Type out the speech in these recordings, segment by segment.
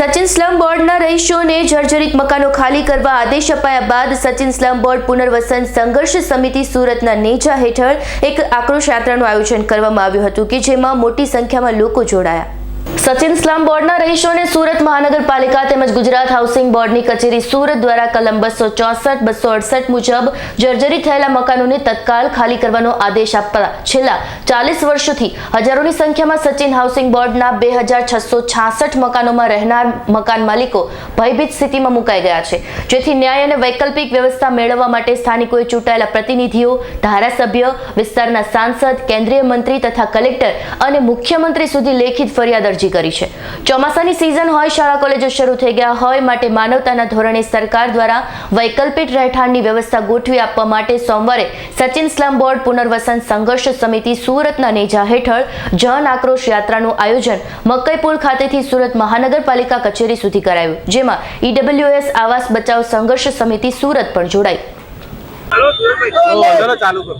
Sachin slum બોર્ડના રહીશોને જર્જરિત મકાનો ખાલી કરવા આદેશ અપાયા બાદ સચિન સ્લમ બોર્ડ પુનર્વસન સંઘર્ષ સમિતિ સુરતના નેજા હેઠળ એક આક્રોશ યાત્રાનું આયોજન કરવામાં આવ્યું હતું કે જેમાં મોટી સંખ્યામાં લોકો જોડાયા. સચિન સ્લમ બોર્ડના રહીશોને સુરત મહાનગરપાલિકા તેમજ ગુજરાત હાઉસિંગ બોર્ડની કચેરી સુરત દ્વારા કલમ બસો ચોસઠ, બસો અડસઠ મુજબ જર્જરી થયેલા મકાનોને તત્કાલ ખાલી કરવાનો આદેશ આપતા છેલ્લા ચાલીસ વર્ષોથી હજારોની સંખ્યામાં સચિન હાઉસિંગ બોર્ડના બે હજાર છસો છાસઠ મકાનોમાં રહેનાર મકાન માલિકો ભયભીત સ્થિતિમાં મુકાઈ ગયા છે. જેથી ન્યાય અને વૈકલ્પિક વ્યવસ્થા મેળવવા માટે સ્થાનિકોએ ચૂંટાયેલા પ્રતિનિધિઓ, ધારાસભ્ય, વિસ્તારના સાંસદ, કેન્દ્રીય મંત્રી તથા કલેક્ટર અને મુખ્યમંત્રી સુધી લેખિત ફરિયાદ અરજી કરી છે. ચોમાસાની સિઝન હોય શાળા કોલેજો શરૂ થઈ ગયા હોય માટે માનવતાના ધોરણે સરકાર દ્વારા વૈકલ્પિક રહેઠાણની વ્યવસ્થા ગોઠવી આપવા માટે સોમવારે સચિન સ્લમ બોર્ડ પુનર્વસન સંઘર્ષ સમિતિ સુરતના નેજા હેઠળ જન આક્રોશ યાત્રાનું આયોજન મકઈપુલ ખાતેથી સુરત મહાનગરપાલિકા કચેરી સુધી કરાયું જેમાં ઈડબ્લ્યુએસ આવાસ બચાવ સંઘર્ષ સમિતિ સુરત પણ જોડાઈ. ચાલુ કરો.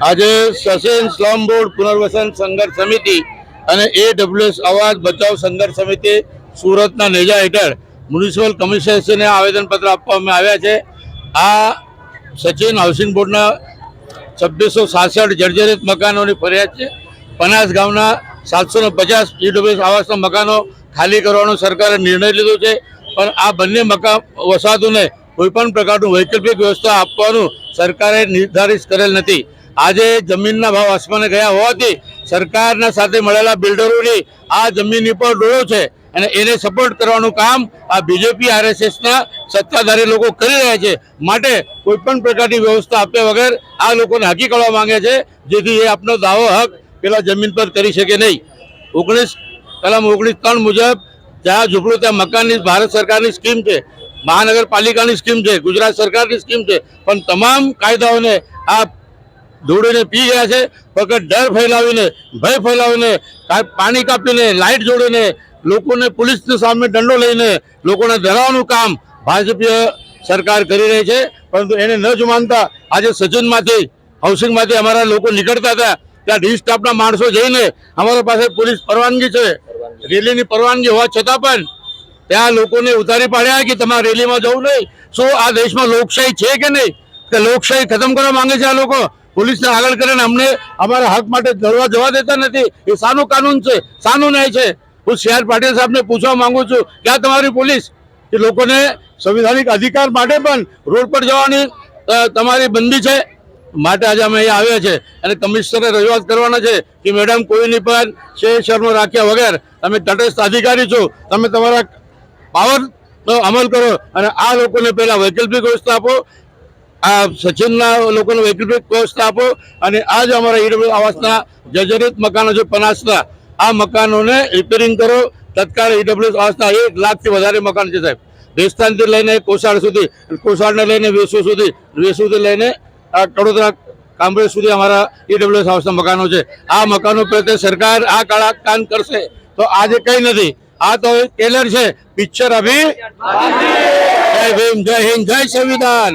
આજે સસેન સ્લમ બોર્ડ પુનર્વસન સંઘર્ષ સમિતિ અને એ ડબ્લ્યુએસ અવાજ બચાવ સંઘર્ષ સમિતિ સુરતના નેજા હેઠળ મ્યુનિસિપલ કમિશનરશ્રીને આવેદનપત્ર આપવામાં આવ્યા છે. આ સચિન હાઉસિંગ બોર્ડના છવ્વીસો સાસઠ જર્જરિત મકાનોની ફરિયાદ છે. પનાસ ગામના સાતસો ને પચાસ ઈડબ્લ્યુએસ આવાસના મકાનો ખાલી કરવાનો સરકારે નિર્ણય લીધો છે. પણ આ બંને મકાન વસાહતોને કોઈપણ પ્રકારનું વૈકલ્પિક વ્યવસ્થા આપવાનું સરકારે નિર્ધારિત કરેલ નથી. આજે જમીનના ભાવ આસમાને ગયા હોવાથી સરકારના સાથે મળેલા બિલ્ડરોની આ જમીનની પર ડોળો છે અને એને સપોર્ટ કરવાનું કામ આ બીજેપી, આરએસએસના સત્તાધારી લોકો કરી રહ્યા છે. માટે કોઈ પણ પ્રકારની વ્યવસ્થા આપ્યા વગર આ લોકોને હાકી કરવા માંગે છે, જેથી એ આપનો દાવો હક પેલા જમીન પર કરી શકે નહીં. ઓગણીસ, કલમ ઓગણીસ ત્રણ મુજબ જ્યાં ઝૂંપડું, ત્યાં મકાનની, ભારત સરકારની સ્કીમ છે, મહાનગરપાલિકાની સ્કીમ છે, ગુજરાત સરકારની સ્કીમ છે, પણ તમામ કાયદાઓને આ દોડીને પી ગયા છે વગર ડર ફેલાવીને, ભય ફેલાવીને પાણી કાપીને લાઇટ જોડીને, લોકોને પોલીસની સામે દંડો લઈને, લોકોને ધરાવવાનું કામ ભાજપીય સરકાર કરી રહી છે. પરંતુ એને ન જ માનતા આજે સજ્જનમાંથી હાઉસિંગમાંથી અમારા લોકો નીકળતા હતા. ત્યાં ડી સ્ટાફના માણસો જઈને અમારા પાસે પોલીસ પરવાનગી છે. રેલીની પરવાનગી હોવા છતાં પણ ત્યાં લોકોને ઉતારી પાડ્યા કે તમારે રેલીમાં જવું નહીં. શું આ દેશમાં લોકશાહી છે કે નહીં? કે લોકશાહી ખતમ કરવા માંગે છે આ લોકો? પોલીસને આગળ કરીને અમને અમારા હક માટે લડવા જવા દેતા નથી. એ સાનું કાનૂન છે. શાનું ન્યાય છે. હું સી આર પાટીલ સાહેબને પૂછવા માંગુ છું, ક્યાં તમારી પોલીસ? કે લોકોને સંવિધાનિક અધિકાર માટે પણ રોડ પર જવાની તમારી બંદી છે. માટે આજે અમે અહીંયા આવ્યા છે. અને કમિશનરે રજૂઆત કરવાના છે કે, મેડમ કોઈની પણ છે શર્મ રાખ્યા વગર તમે તટસ્થ અધિકારી છો. તમે તમારા પાવર અમલ કરો. અને આ લોકોને પહેલાં વૈકલ્પિક વ્યવસ્થા આપો. આ સચિનના લોકોને વૈકલ્પિક કોસ્ટ આપો અને આ અમારા ઈડબ્લ્યુ આવાસના જર્જરિત મકાનો છે, પનાસના. આ મકાનોને રિપેરિંગ કરો. તત્કાળ ઈડબ્લ્યુ આવાસના એક લાખથી વધારે મકાન છે સાહેબ. રેસ્તાનથી લઈને કોસાડ સુધી, કોસાડને લઈને વેસુ સુધી વેસુથી લઈને કડોદરા કામરેજ સુધી અમારા ઈડબ્લ્યુએસ હાઉસના મકાનો છે. આ મકાનો પ્રત્યે સરકાર આ કાળા કાન કરશે તો આજે કંઈ નથી. આ તો ટેલર છે. પિક્ચર અભી જય ભીમ, જય હિન્દ, જય સંવિધાન.